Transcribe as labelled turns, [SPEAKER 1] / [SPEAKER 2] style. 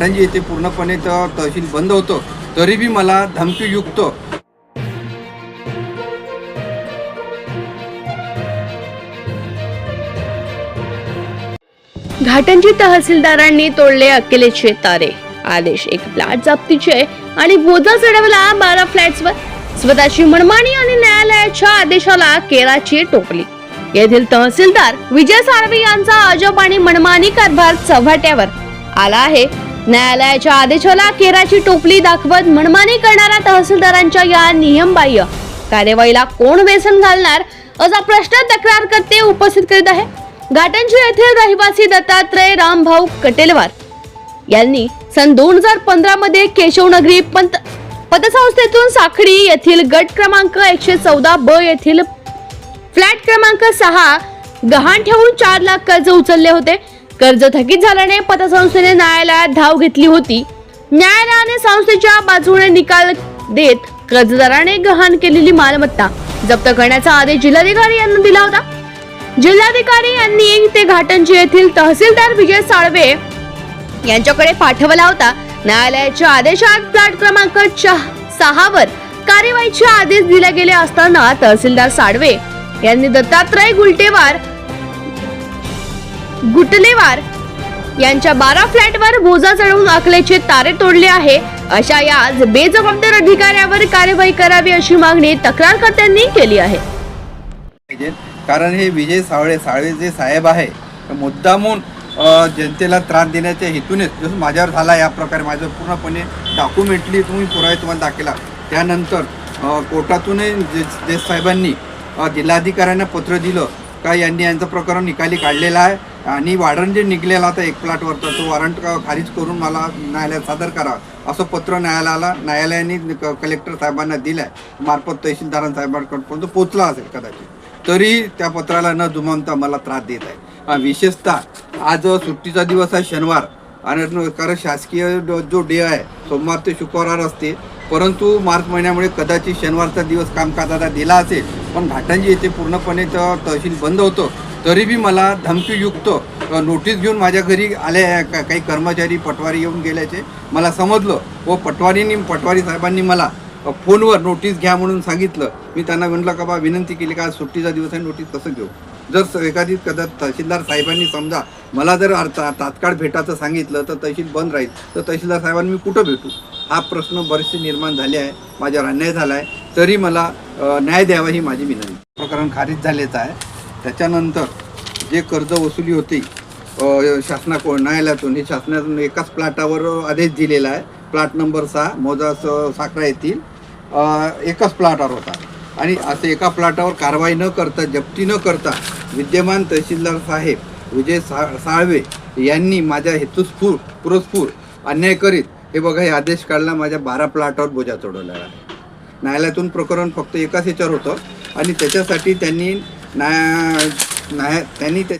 [SPEAKER 1] घाटंजी येथे पूर्णपणे त- तहसील बंद होतं. तरी बी मला धमकीयुक्त
[SPEAKER 2] घाटंजी तहसीलदारांनी तोडले अकेलेचे तारे. आदेश एक फ्लॅट जप्तीचे आणि बोजा चढवला बारा फ्लॅट्सवर. स्वतःची मनमानी आणि न्यायालयाच्या आदेशाला केराची टोपली. येथील तहसीलदार विजय साळवे यांचा अजब आणि मनमानी कारभार चव्हाट्यावर आला आहे. न्यायालयाच्या आदेशाला केराची टोपली दाखवत मनमानी करणाऱ्या तहसीलदारांच्या या नियमबाह्य कार्यवाहीला कोण व्यसन घालणार असा प्रश्न तक्रारकर्ते उपस्थित करीत आहे घाटंजी येथील रहिवासी दत्तात्रय रामभाऊ कटेलवार यांनी सन दोन हजार पंधरा मध्ये केशवनगरी पंत पतसंस्थेतून साखळी येथील गट क्रमांक एकशे चौदा ब येथील फ्लॅट क्रमांक सहा गहाण ठेवून चार लाख कर्ज उचलले होते. कर्ज थकीत झाल्याने पतसंस्थेने न्यायालयात धाव घेतली होती. न्यायालयाने संस्थेच्या बाजूने निकाल देत कर्जदाराने गहाण केलेली मालमत्ता जप्त करण्याचा आदेश जिल्हाधिकारी यांना दिला होता. जिल्हाधिकारी यांनी ते घाटंजी येथील तहसीलदार विजय साळवे यांच्याकडे पाठवला होता. न्यायालयाच्या आदेशात फ्लॅट क्रमांक सहावर कार्यवाहीचे आदेश दिले गेले असताना तहसीलदार साळवे यांनी दत्तात्रय गुलटेवार गुटलेवार यांच्या बारा फ्लॅटवर बोजा चढवून आखल्याचे तारे तोडले आहे. अशा या बेजबाबदार अधिकाऱ्यावर कार्यवाही करावी अशी मागणी तक्रारकर्त्यांनी केली आहे.
[SPEAKER 1] कारण हे विजय सावळे साळवे जे साहेब आहे मुद्दामून जनतेला त्रास देण्याच्या हेतूनेच जसं माझ्यावर झाला या प्रकारे माझं पूर्णपणे डॉक्युमेंटली तुम्ही पुरावे तुम्हाला दाखला. त्यानंतर कोर्टातूनही जे साहेबांनी जिल्हाधिकाऱ्यांना पत्र दिलं का यांनी यांचं प्रकरण निकाली काढलेलं आहे आणि वारंट जे निघलेला आता एक प्लॉटवरचा तो वॉरंट खारिज करून मला न्यायालयात सादर करा असं पत्र न्यायालयाला न्यायालयाने क- कलेक्टर साहेबांना दिलं आहे मार्फत तहसीलदारां साहेबांकडपर्यंत पोचला असेल कदाचित. तरी त्या पत्राला न जुमानता मला त्रास देत आहे. विशेषतः आज सुट्टीचा दिवस आहे शनिवार. आणि कारण शासकीय जो- जो डे आहे सोमवार ते शुक्रवार असते. परंतु मार्च महिन्यामुळे कदाचित शनिवारचा दिवस कामकाजाला दिला असेल. पण घाटंजी येथे पूर्णपणे तहसील बंद होतं. तरी बी मला धमकीयुक्त नोटीस घेऊन माझ्या घरी आले का- काही कर्मचारी पटवारी येऊन गेल्याचे मला समजलं व पटवारीनी पटवारी साहेबांनी मला फोनवर नोटीस घ्या म्हणून सांगितलं. मी त्यांना म्हटलं का बा विनंती केली का? सुट्टीचा दिवस आहे नोटीस कसं घेऊ. जर एखादी कदा तहसीलदार साहेबांनी समजा मला जर तात्काळ भेटायचं सांगितलं तर तहसील बंद राहील. तर तहसीलदार साहेबांनी मी कुठं भेटू? हा प्रश्न बरेचसे निर्माण झाले आहे माझ्यावर अन्याय झाला आहे. तरी मला न्याय द्यावा ही माझी विनंती. प्रकरण खारिज झालेचं आहे. त्याच्यानंतर जे कर्ज वसुली होती शासनाको शासनाकडून न्यायालयातून हे शासनातून एकाच प्लॉटावर आदेश दिलेला आहे. प्लॉट नंबर सहा मोजा साखरा येथील एकाच प्लॅटावर होता. आणि असं एका प्लॉटावर कारवाई न करता जप्ती न करता विद्यमान तहसीलदार साहेब विजय सा साळवे यांनी माझ्या हेतुस्फूर पुरस्फूर अन्याय करीत हे बघा हे आदेश काढला माझ्या बारा प्लॅटावर बोजा चढवलेला आहे. न्यायालयातून प्रकरण फक्त एकाच ह्याच्यावर होतं. आणि त्याच्यासाठी त्यांनी ना नाही त्यांनी ते